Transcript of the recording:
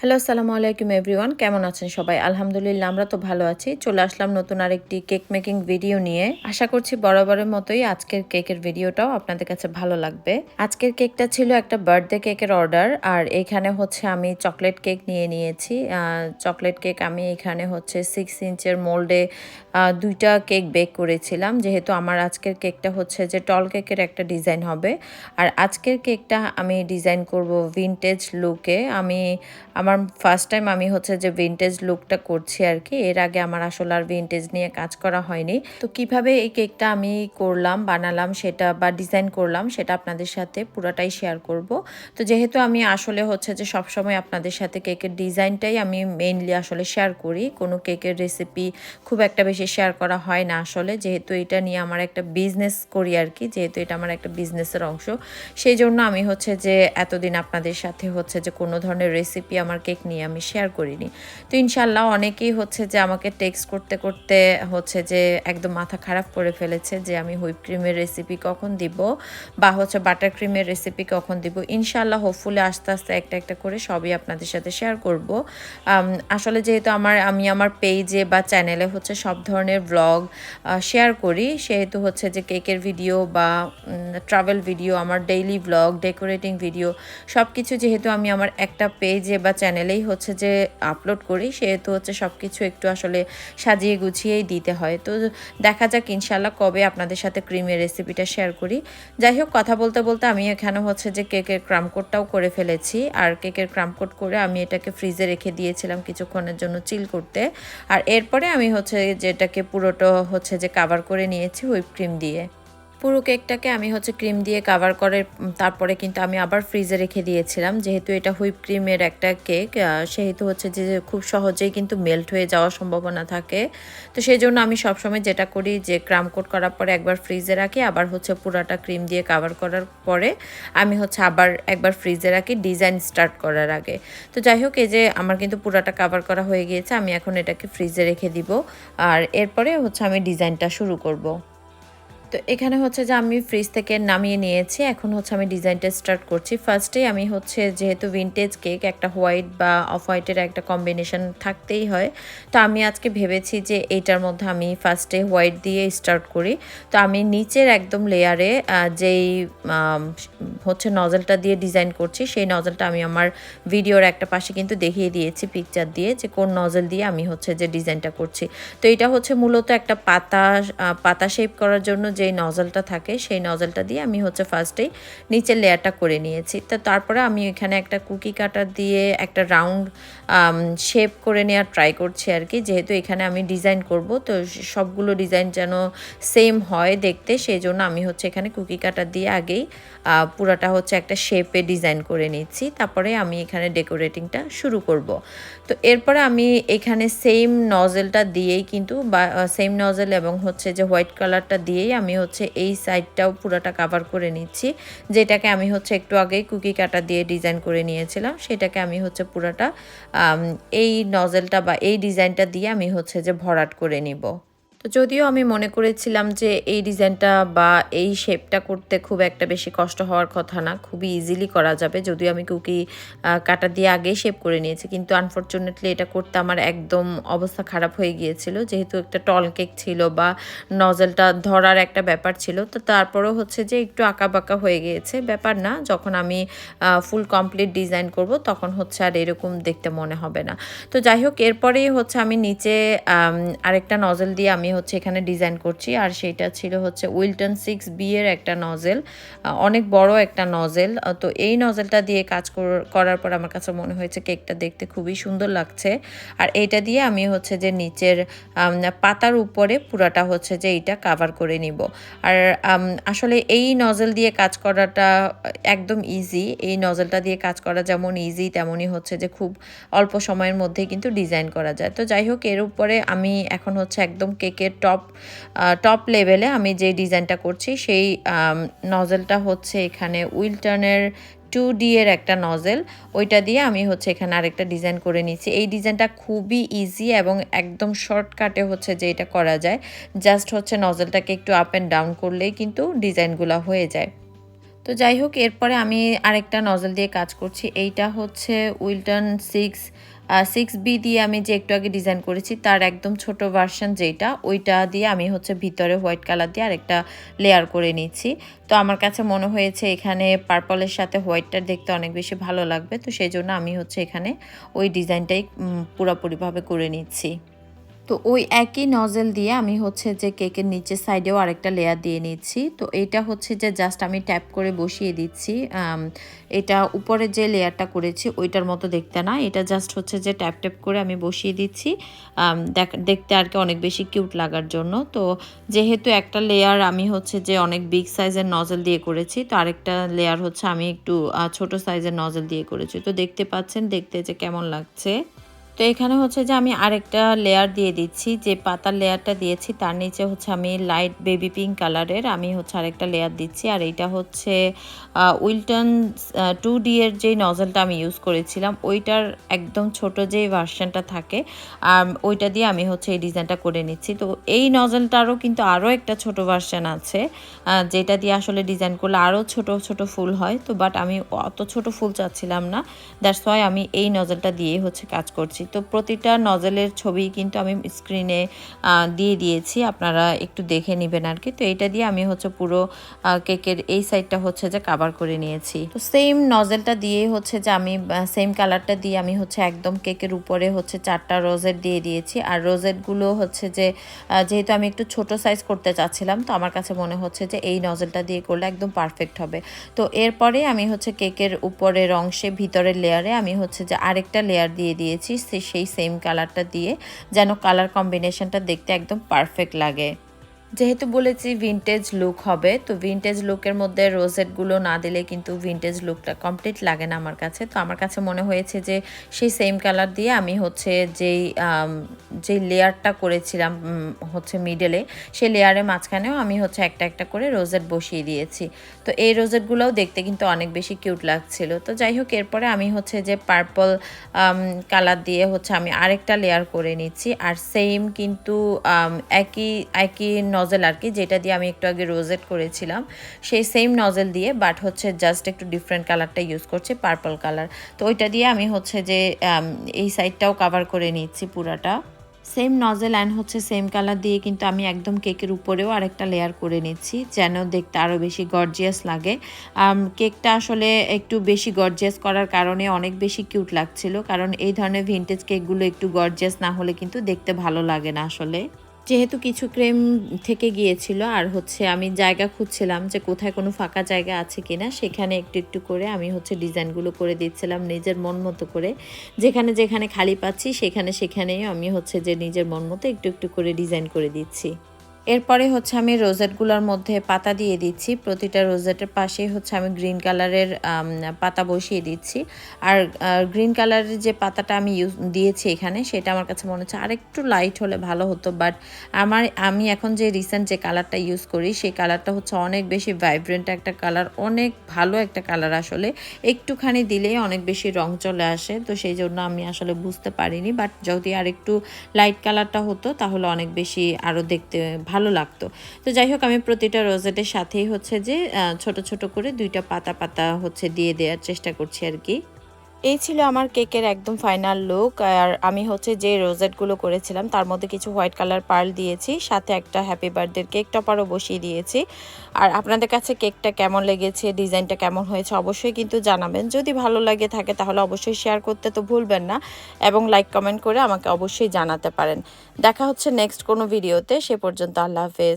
Hello, আসসালামু আলাইকুম everyone. কেমন আছেন সবাই? আলহামদুলিল্লাহ, আমরা তো ভালো আছি। চলে আসলাম নতুন আরেকটি কেক মেকিং ভিডিও নিয়ে। আশা করছি বরাবরের মতোই আজকের কেকের ভিডিওটাও আপনাদের কাছে ভালো লাগবে। আজকের কেকটা ছিল একটা বার্থডে কেকের অর্ডার, আর এখানে হচ্ছে আমি চকলেট কেক নিয়ে নিয়েছি। চকলেট কেক আমি এখানে হচ্ছে সিক্স ইঞ্চের মোল্ডে দুইটা কেক বেক করেছিলাম। যেহেতু আমার আজকের কেকটা হচ্ছে যে টল কেকের একটা ডিজাইন হবে। আর আজকের কেকটা আমি ডিজাইন করব ভিনটেজ লুকে আমি আমার ফার্স্ট টাইম আমি হচ্ছে যে ভিনটেজ লুকটা করছি আর কি, এর আগে আমার আসলে আর ভিনটেজ নিয়ে কাজ করা হয়নি। তো কীভাবে এই কেকটা আমি করলাম, বানালাম সেটা বা ডিজাইন করলাম সেটা আপনাদের সাথে পুরোটাই শেয়ার করব। তো যেহেতু আমি আসলে হচ্ছে যে সবসময় আপনাদের সাথে কেকের ডিজাইনটাই আমি মেইনলি আসলে শেয়ার করি, কোনো কেকের রেসিপি খুব একটা বেশি শেয়ার করা হয় না আসলে। যেহেতু এটা নিয়ে আমার একটা বিজনেস করি আর কি, যেহেতু এটা আমার একটা বিজনেসের অংশ, সেই জন্য আমি হচ্ছে যে এতদিন আপনাদের সাথে হচ্ছে যে কোনো ধরনের রেসিপি আমার কেক নিয়ে আমি শেয়ার করিনি। তো ইনশাল্লাহ অনেকেই হচ্ছে যে আমাকে টেক্সট করতে করতে হচ্ছে যে একদম মাথা খারাপ করে ফেলেছে যে আমি হুইপ ক্রিমের রেসিপি কখন দিব বা হচ্ছে বাটার ক্রিমের রেসিপি কখন দিব। ইনশাল্লাহ হোপফুলি আস্তে আস্তে একটা একটা করে সবই আপনাদের সাথে শেয়ার করব। আসলে যেহেতু আমার, আমি আমার পেজে বা চ্যানেলে হচ্ছে সব ধরনের ব্লগ শেয়ার করি, সেহেতু হচ্ছে যে কেকের ভিডিও বা ট্রাভেল ভিডিও আমার ডেইলি ব্লগ ডেকোরেটিং ভিডিও সব কিছু যেহেতু আমি আমার একটা পেজে বা চ্যানেলেই হচ্ছে যে আপলোড করি, সেহেতু হচ্ছে সব কিছু একটু আসলে সাজিয়ে গুছিয়েই দিতে হয়। তো দেখা যাক ইনশাল্লাহ কবে আপনাদের সাথে ক্রিমের রেসিপিটা শেয়ার করি। যাই হোক, কথা বলতে বলতে আমি এখানে হচ্ছে যে কেকের ক্রামকোটটাও করে ফেলেছি। আর কেকের ক্রামকোট করে আমি এটাকে ফ্রিজে রেখে দিয়েছিলাম কিছুক্ষণের জন্য চিল করতে। আর এরপরে আমি হচ্ছে যেটাকে পুরোটা হচ্ছে যে কাভার করে নিয়েছি হুইপ ক্রিম দিয়ে। পুরো কেকটাকে আমি হচ্ছে ক্রিম দিয়ে কাভার করে তারপরে কিন্তু আমি আবার ফ্রিজে রেখে দিয়েছিলাম। যেহেতু এটা হুইপ ক্রিমের একটা কেক সেহেতু হচ্ছে যে খুব সহজেই কিন্তু মেল্ট হয়ে যাওয়ার সম্ভাবনা থাকে। তো সেই জন্য আমি সবসময় যেটা করি যে, ক্রাম কোট করার পরে একবার ফ্রিজে রাখি, আবার হচ্ছে পুরাটা ক্রিম দিয়ে কাভার করার পরে আমি হচ্ছে আবার একবার ফ্রিজে রাখি ডিজাইন স্টার্ট করার আগে। তো যাই হোক, এই যে আমার কিন্তু পুরাটা কাভার করা হয়ে গিয়েছে, আমি এখন এটাকে ফ্রিজে রেখে দিব। আর এরপরে হচ্ছে আমি ডিজাইনটা শুরু করব। তো এখানে হচ্ছে যে আমি ফ্রিজ থেকে নামিয়ে নিয়েছি। এখন হচ্ছে আমি ডিজাইনটা স্টার্ট করছি। ফার্স্টেই আমি হচ্ছে যেহেতু ভিনটেজ কেক একটা হোয়াইট বা অফ হোয়াইটের একটা কম্বিনেশন থাকতেই হয়। তো আমি আজকে ভেবেছি যে এইটার মধ্যে আমি ফার্স্টে হোয়াইট দিয়ে স্টার্ট করি। তো আমি নিচের একদম লেয়ারে যেই হচ্ছে নজলটা দিয়ে ডিজাইন করছি, সেই নজলটা আমি আমার ভিডিওর একটা পাশে কিন্তু দেখিয়ে দিয়েছি পিকচার দিয়ে যে কোন নজল দিয়ে আমি হচ্ছে যে ডিজাইনটা করছি। তো এটা হচ্ছে মূলত একটা পাতা পাতা শেপ করার জন্য যেই নজলটা থাকে, সেই নজলটা দিয়ে আমি হচ্ছে ফার্স্টেই নিচের লেয়ারটা করে নিয়েছি। তো তারপরে আমি এখানে একটা কুকি কাটার দিয়ে একটা রাউন্ড শেপ করে নেওয়ার ট্রাই করছি আর কি। যেহেতু এখানে আমি ডিজাইন করব, তো সবগুলো ডিজাইন যেন সেম হয় দেখতে, সেই জন্য আমি হচ্ছে এখানে কুকি কাটার দিয়ে আগেই পুরাটা হচ্ছে একটা শেপে ডিজাইন করে নিচ্ছি। তারপরে আমি এখানে ডেকোরেটিংটা শুরু করব। তো এরপরে আমি এখানে সেম নজেলটা দিয়েই কিন্তু বা সেম নজেল এবং হচ্ছে যে হোয়াইট কালারটা দিয়েই আমি হচ্ছে এই সাইডটাও পুরোটা কাভার করে নিচ্ছি। যেটাকে আমি হচ্ছে একটু আগেই কুকি কাটা দিয়ে ডিজাইন করে নিয়েছিলাম, সেটাকে আমি হচ্ছে পুরোটা এই নজেলটা বা এই ডিজাইনটা দিয়ে আমি হচ্ছে যে ভরাট করে নিব। তো যদিও আমি মনে করেছিলাম যে এই ডিজাইনটা বা এই শেপটা করতে খুব একটা বেশি কষ্ট হওয়ার কথা না, খুবই ইজিলি করা যাবে। যদিও আমি কুকি কাটা দিয়ে আগেই শেপ করে নিয়েছি, কিন্তু আনফর্চুনেটলি এটা করতে আমার একদম অবস্থা খারাপ হয়ে গিয়েছিল। যেহেতু একটা টল কেক ছিল বা নজলটা ধরার একটা ব্যাপার ছিল, তো তারপরেও হচ্ছে যে একটু আঁকা বাঁকা হয়ে গিয়েছে। ব্যাপার না, যখন আমি ফুল কমপ্লিট ডিজাইন করব, তখন হচ্ছে আর এরকম দেখতে মনে হবে না। তো যাই হোক, এরপরেই হচ্ছে আমি নিচে আরেকটা নজল দিয়ে আমি হচ্ছে এখানে ডিজাইন করছি, আর সেটা ছিল হচ্ছে উইলটন সিক্স বি এর একটা নজেল অনেক বড় একটা নজেল তো এই নজেলটা দিয়ে কাজ করার পর আমার কাছে মনে হয়েছে কেকটা দেখতে খুবই সুন্দর লাগছে। আর এটা দিয়ে আমি হচ্ছে যে নিচের পাতার উপরে পুরাটা হচ্ছে যে এইটা কাভার করে নিব। আর আসলে এই নজেল দিয়ে কাজ করাটা একদম ইজি এই নজেলটা দিয়ে কাজ করা যেমন ইজি তেমনই হচ্ছে যে খুব অল্প সময়ের মধ্যে কিন্তু ডিজাইন করা যায়। তো যাই হোক, এর উপরে আমি এখন হচ্ছে একদম কেকের টপ টপ লেভেলে আমি যে ডিজাইনটা করছি, সেই নজেলটা হচ্ছে এখানে উইলটনের টু ডি এর একটা নজেল ওইটা দিয়ে আমি হচ্ছে এখানে আরেকটা ডিজাইন করে নিচ্ছি। এই ডিজাইনটা খুবই ইজি এবং একদম শর্টকাটে হচ্ছে যে এটা করা যায়। জাস্ট হচ্ছে নজেলটাকে একটু আপ অ্যান্ড ডাউন করলেই কিন্তু ডিজাইনগুলো হয়ে যায়। তো যাই হোক, এরপরে আমি আরেকটা নজেল দিয়ে কাজ করছি। এইটা হচ্ছে উইলটন সিক্স সিক্স বি দিয়ে আমি যে একটু আগে ডিজাইন করেছি, তার একদম ছোট ভার্সন যেটা, ওইটা দিয়ে আমি হচ্ছে ভিতরে হোয়াইট কালার দিয়ে আরেকটা লেয়ার করে নিচ্ছি। তো আমার কাছে মনে হয়েছে এখানে পার্পলের সাথে হোয়াইটটা দেখতে অনেক বেশি ভালো লাগবে, তো সেই জন্য আমি হচ্ছে এখানে ওই ডিজাইনটাই পুরোপুরিভাবে করে নিচ্ছি। তো ওই একই নজেল দিয়ে আমি হচ্ছে যে কেকের নিচের সাইডেও আরেকটা লেয়ার দিয়ে নিচ্ছি। তো এটা হচ্ছে যে জাস্ট আমি ট্যাপ করে বসিয়ে দিচ্ছি। এটা উপরে যে লেয়ারটা করেছি ওইটার মতো দেখতে না। এটা জাস্ট হচ্ছে যে ট্যাপ ট্যাপ করে আমি বসিয়ে দিচ্ছি। দেখ- দেখতে আর কি অনেক বেশি কিউট লাগার জন্য। তো যেহেতু একটা লেয়ার আমি হচ্ছে যে অনেক বিগ সাইজের নজল দিয়ে করেছি, তো আরেকটা লেয়ার হচ্ছে আমি একটু ছোট সাইজের নজল দিয়ে করেছি। তো দেখতে পাচ্ছেন, দেখতে যে কেমন লাগছে। তো এখানে হচ্ছে যে আমি আরেকটা লেয়ার দিয়ে দিচ্ছি। যে পাতার লেয়ারটা দিয়েছি তার নিচে হচ্ছে আমি লাইট বেবি পিঙ্ক কালারের আমি হচ্ছে আরেকটা লেয়ার দিচ্ছি। আর এইটা হচ্ছে উইলটন টু ডি এর যেই নজলটা আমি ইউজ করেছিলাম ওইটার একদম ছোট যেই ভার্সনটা থাকে আম, ওইটা দিয়ে আমি হচ্ছে এই ডিজাইনটা করে নিচ্ছি। তো এই নজলটারও কিন্তু আরও একটা ছোট ভার্সন আছে যেটা দিয়ে আসলে ডিজাইন করলে আরও ছোট ছোট ফুল হয়। তো বাট আমি অত ছোট ফুল চাচ্ছিলাম না দ্যাটস ওয়াই আমি এই নজলটা দিয়ে হচ্ছে কাজ করছি। তো প্রতিটা নজলের ছবি কিন্তু আমি স্ক্রিনে দিয়ে দিয়েছি। আপনারা একটু দেখে নেবেন আর কি তো এটা দিয়ে আমি হচ্ছে পুরো কেকের এই সাইডটা হচ্ছে যে কাভার করে নিয়েছি। তো সেম নজেলটা দিয়ে হচ্ছে যে আমি সেম কালারটা দিয়ে আমি হচ্ছে একদম কেকের উপরে হচ্ছে চারটা রোজেট দিয়ে দিয়েছি। আর রোজেটগুলো হচ্ছে যে যেহেতু আমি একটু ছোট সাইজ করতে চাচ্ছিলাম, তো আমার কাছে মনে হচ্ছে যে এই নজেলটা দিয়ে করলে একদম পারফেক্ট হবে। তো এরপরে আমি হচ্ছে কেকের উপরের অংশে ভিতরের লেয়ারে আমি হচ্ছে যে আরেকটা লেয়ার দিয়ে দিয়েছি সেই সেম কালারটা দিয়ে যেন কালার কম্বিনেশনটা দেখতে একদম পারফেক্ট লাগে। যেহেতু বলেছি ভিনটেজ লুক হবে, তো ভিনটেজ লুকের মধ্যে রোজেটগুলো না দিলে কিন্তু ভিনটেজ লুকটা কমপ্লিট লাগে না আমার কাছে। তো আমার কাছে মনে হয়েছে যে সেই সেম কালার দিয়ে আমি হচ্ছে যেই যেই লেয়ারটা করেছিলাম হচ্ছে মিডলে সেই লেয়ারের মাঝখানেও আমি হচ্ছে একটা একটা করে রোজেট বসিয়ে দিয়েছি। তো এই রোজেটগুলোও দেখতে কিন্তু অনেক বেশি কিউট লাগছিল। তো যাই হোক, এরপরে আমি হচ্ছে যে পার্পল কালার দিয়ে হচ্ছে আমি আরেকটা লেয়ার করে নিচ্ছি। আর সেম কিন্তু একই একই নজেল আর কি, যেটা দিয়ে আমি একটু আগে রোজেট করেছিলাম, সেই সেম নজেল দিয়ে বাট হচ্ছে জাস্ট একটু ডিফারেন্ট কালারটা ইউজ করছি পার্পল কালার তো ওইটা দিয়ে আমি হচ্ছে যে এই সাইডটাও কাভার করে নিচ্ছি পুরাটা। সেম নজেল অ্যান্ড হচ্ছে সেম কালার দিয়ে কিন্তু আমি একদম কেকের উপরেও আরেকটা লেয়ার করে নিচ্ছি, যেন দেখতে আরও বেশি গর্জিয়াস লাগে। কেকটা আসলে একটু বেশি গর্জিয়াস করার কারণে অনেক বেশি কিউট লাগছিল, কারণ এই ধরনের ভিন্টেজ কেকগুলো একটু গর্জিয়াস না হলে কিন্তু দেখতে ভালো লাগে না আসলে। যেহেতু কিছু ক্রেম থেকে গিয়েছিল, আর হচ্ছে আমি জায়গা খুঁজছিলাম যে কোথায় কোনো ফাঁকা জায়গা আছে কি না সেখানে একটু একটু করে আমি হচ্ছে ডিজাইনগুলো করে দিচ্ছিলাম নিজের মন মতো করে। যেখানে যেখানে খালি পাচ্ছি, সেখানে সেখানেই আমি হচ্ছে যে নিজের মন মতো একটু একটু করে ডিজাইন করে দিচ্ছি। এরপরে হচ্ছে আমি রোজেটগুলোর মধ্যে পাতা দিয়ে দিচ্ছি। প্রতিটা রোজেটের পাশেই হচ্ছে আমি গ্রিন কালারের পাতা বসিয়ে দিচ্ছি। আর গ্রিন কালারের যে পাতাটা আমি ইউজ, দিয়েছি এখানে, সেটা আমার কাছে মনে হচ্ছে আরেকটু লাইট হলে ভালো হতো। বাট আমার, আমি এখন যে রিসেন্ট যে কালারটা ইউজ করি, সেই কালারটা হচ্ছে অনেক বেশি ভাইব্রেন্ট একটা কালার, অনেক ভালো একটা কালার আসলে। একটুখানি দিলেই অনেক বেশি রং চলে আসে, তো সেই জন্য আমি আসলে বুঝতে পারিনি। বাট যদি আর একটু লাইট কালারটা হতো, তাহলে অনেক বেশি আরও দেখতে ভালো লাগতো। তো যাই হোক, আমি প্রতিটা রোজেটের সাথেই হচ্ছে যে ছোট ছোট করে দুইটা পাতা পাতা হচ্ছে দিয়ে দেওয়ার চেষ্টা করছি আর কি। এই ছিল আমার কেকের একদম ফাইনাল লুক আর আমি হচ্ছে যে রোজেটগুলো করেছিলাম, তার মধ্যে কিছু হোয়াইট কালার পার্ল দিয়েছি, সাথে একটা হ্যাপি বার্থডে কেক টপারও বসিয়ে দিয়েছি। আর আপনাদের কাছে কেকটা কেমন লেগেছে ডিজাইনটা কেমন হয়েছে অবশ্যই কিন্তু জানাবেন। যদি ভালো লাগে থাকে তাহলে অবশ্যই শেয়ার করতে তো ভুলবেন না, এবং লাইক কমেন্ট করে আমাকে অবশ্যই জানাতে পারেন। দেখা হচ্ছে নেক্সট কোনো ভিডিওতে সে পর্যন্ত আল্লাহ হাফেজ।